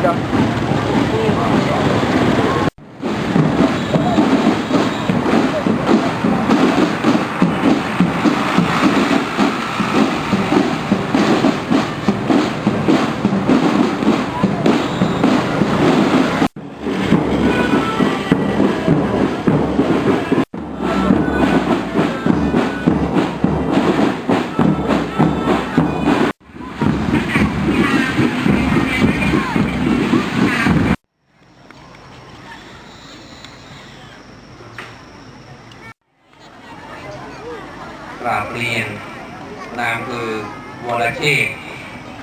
you know. กราบเรียน นายอำเภอวรเชษฐ์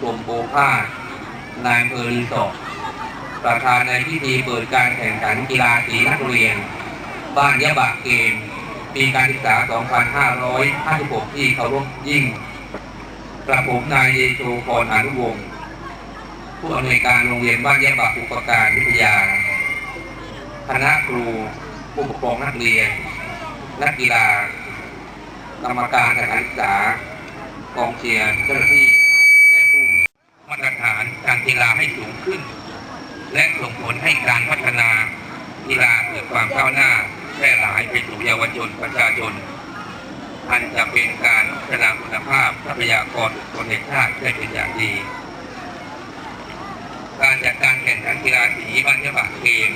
กรมโอภาสนายอำเภอรีสอร์ทประธานในพิธีเปิดการแข่งขันกีฬาสีนักเรียน บ้านยะบะเกม ปีการศึกษา 2556 ที่เคารพยิ่ง กระผมนายเยโชพรอนุวงศ์ผู้อำนวยการโรงเรียนบ้านยะบะอุปการวิทยา คณะครูผู้ปกครองนักเรียน นักกีฬา กรรมการสถานศึกษากองเชียร์เจ้าหน้าที่และผู้มีมาตรฐานการกีฬาให้สูงขึ้น และส่งผลให้การพัฒนากีฬาเกิดความก้าวหน้าแพร่หลายไปสู่เยาวชนประชาชนอันจะเป็นการพัฒนาคุณภาพทรัพยากรคคลแห่งชาติได้เป็นอย่างดี การจัดการแข่งขันกีฬาสีบ้านยะบะเกม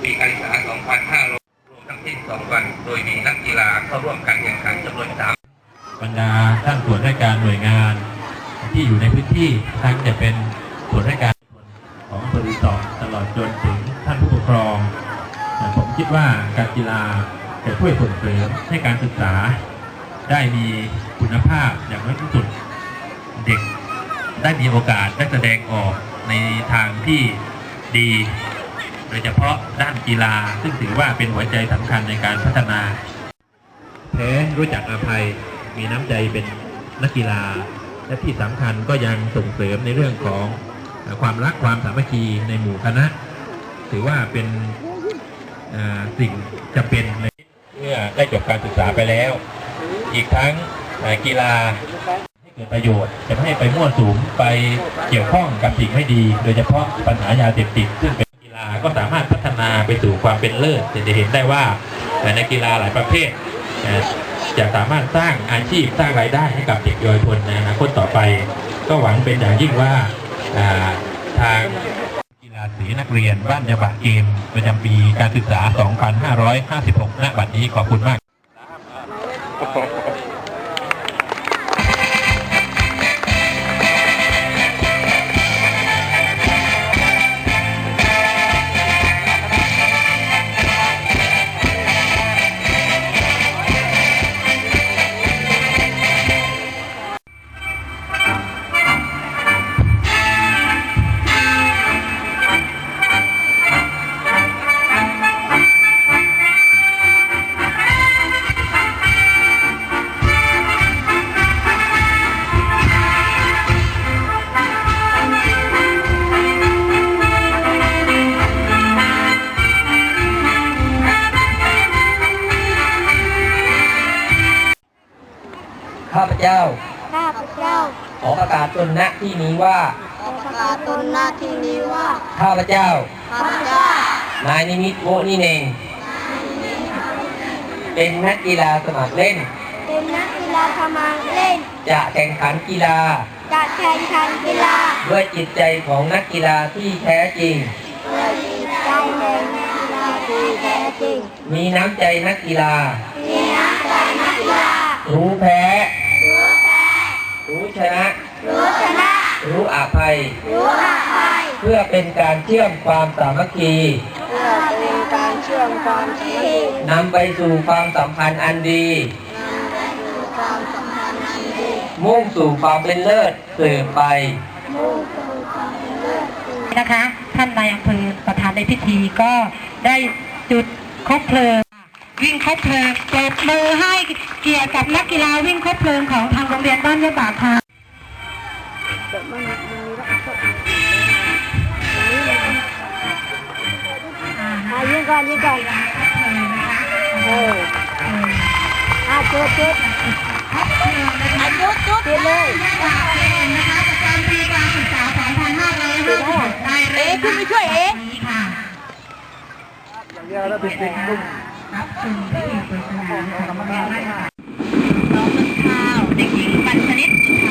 ปีการศึกษา2500 ทั้งสิ้น2วันโดยมีนักกีฬาเข้าร่วมการแข่งขันจำนวน3บรรดาท่านส่วนราชการหน่วยงาน ที่อยู่ในพื้นที่ทั้งจะเป็นส่วนราชการของอำเภอรีสอร์ทตลอดจนถึงท่านผู้ปกครอง ผมคิดว่าการกีฬาจะช่วยส่งเสริมให้การศึกษา ได้มีคุณภาพอย่างน้อยที่สุดเด็กได้มีโอกาสได้แสดงออกในทางที่ดี โดยเฉพาะด้านกีฬา ซึ่งถือว่าเป็นหัวใจสำคัญในการพัฒนาแพ้รู้จักอภัยมีน้ำใจเป็นนักกีฬา และที่สำคัญก็ยังส่งเสริมในเรื่องของความรักความสามัคคีในหมู่คณะ ถือว่าเป็นสิ่งจำเป็นในเมื่อได้จบการศึกษาไปแล้ว อีกทั้งกีฬาให้เกิดประโยชน์ จะไม่ให้ไปมั่วสุมไปเกี่ยวข้องกับสิ่งไม่ดี โดยเฉพาะปัญหายาเสพติดซึ่งเป็น ก็สามารถพัฒนาไปสู่ความเป็นเลิศจะเห็นได้ว่าในกีฬาหลายประเภทจะสามารถสร้างอาชีพสร้างรายได้ให้กับเด็กเยาวชนในอนาคตต่อไป ก็หวังเป็นอย่างยิ่งว่าอ่าทางกีฬาสีนักเรียนบ้านยาบะเกมประจำปีการศึกษา 2556 ณ บัดนี้ขอบคุณมาก ข้าพเจ้า ข้าพเจ้า ขอประกาศตนณที่นี้ว่า ขอประกาศตนหน้าที่นี้ว่า ข้าพเจ้า ข้าพเจ้า นายนิมิตโวนิเนงเป็นนักกีฬาสมัครเล่น เป็นนักกีฬาสมัครเล่น จะแข่งขันกีฬาจัดแข่งขันกีฬา ด้วยจิตใจของนักกีฬาที่แท้จริงเพื่อจิตใจแห่งนักกีฬาที่แท้จริง มีน้ำใจนักกีฬา มีน้ำใจนักกีฬา รู้แพ้ รู้ชนะ รู้ชนะ รู้อภัย รู้อภัย เพื่อเป็นการเชื่อมความสามัคคีเพื่อเป็นการเชื่อมความสามัคคีนำไปสู่ความสัมพันธ์อันดีนำไปสู่ความสัมพันธ์อันดี มุ่งสู่ความเป็นเลิศสืบไปมุ่งสู่ความเป็นเลิศสู่นะคะ ท่านนายอำเภอประธานในพิธีก็ได้จุดคบเพลิงวิ่งคบเพลิงปรบมือให้เกียรติกับนักกีฬาวิ่งคบเพลิงของทางโรงเรียนบ้านยะบากค่ ก่อนนี่ก่อนโอ้อาจุดจุดอาจุดจุดติดเลยเอ๊ะคุณไม่ช่วยเอ๊ะอย่างเดียวแล้วเป็นเป็นลูรับชมที่เปิดสนามองกรรน้องต้นข้าวเด็กหญิงปันชนิดสุด